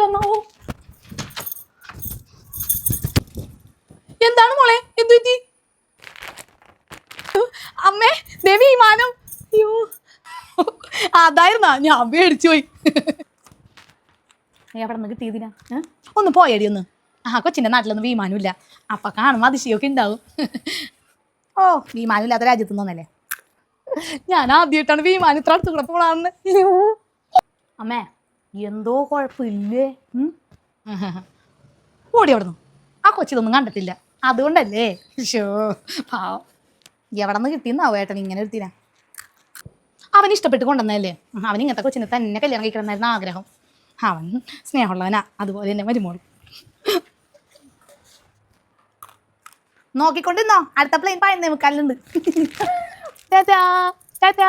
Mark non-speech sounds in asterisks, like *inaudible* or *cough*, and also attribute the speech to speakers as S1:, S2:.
S1: എനിക്ക് തന്നാവോ എന്താണ് മോളെ? എന്തു പറ്റി? അമ്മേ ദേവി മാനം. അയ്യോ. അതായിരുന്നാ ഞാൻ അടിച്ചു പോയി. അവിടെ നിന്ന് കിട്ടിയതിനാ? ഒന്ന് പോയടി ഒന്ന്. ആ കൊച്ചിന്റെ നാട്ടിലൊന്നും വിമാനം ഇല്ല അപ്പൊ കാണുമ്പോ അതിശയൊക്കെ ഉണ്ടാവും. ഓ വിമാനം ഇല്ലാത്ത രാജ്യത്ത് നിന്നല്ലേ? ഞാൻ ആദ്യമായിട്ടാണ് വിമാനം ഇത്ര അടുത്തുകൂടെ കൂടെ അമ്മേ എന്തോ കുഴപ്പമില്ലേ? ഓടി അവിടുന്ന്. ആ കൊച്ചിതൊന്നും കണ്ടിട്ടില്ല. അതുകൊണ്ടല്ലേ? ഷോ പാവം. എവിടെ നിന്ന് കിട്ടിയെന്നാവോ ഏട്ടൻ ഇങ്ങനെ എടുത്തിനാ അവൻ ഇഷ്ടപ്പെട്ട് കൊണ്ടുവന്നതല്ലേ? അവൻ ഇങ്ങനത്തെ കൊച്ചിനെ തന്നെ കല്യാണം കഴിക്കണമെന്നായിരുന്നു ആഗ്രഹം. അവൻ സ്നേഹമുള്ളവനാ അതുപോലെ തന്നെ മരുമോൾ നോക്കിക്കൊണ്ടിരുന്നോ? അടുത്ത പ്ലെയിൻ പഴയ മുക്കാലുണ്ട് *laughs* ടാറ്റാ ടാറ്റാ.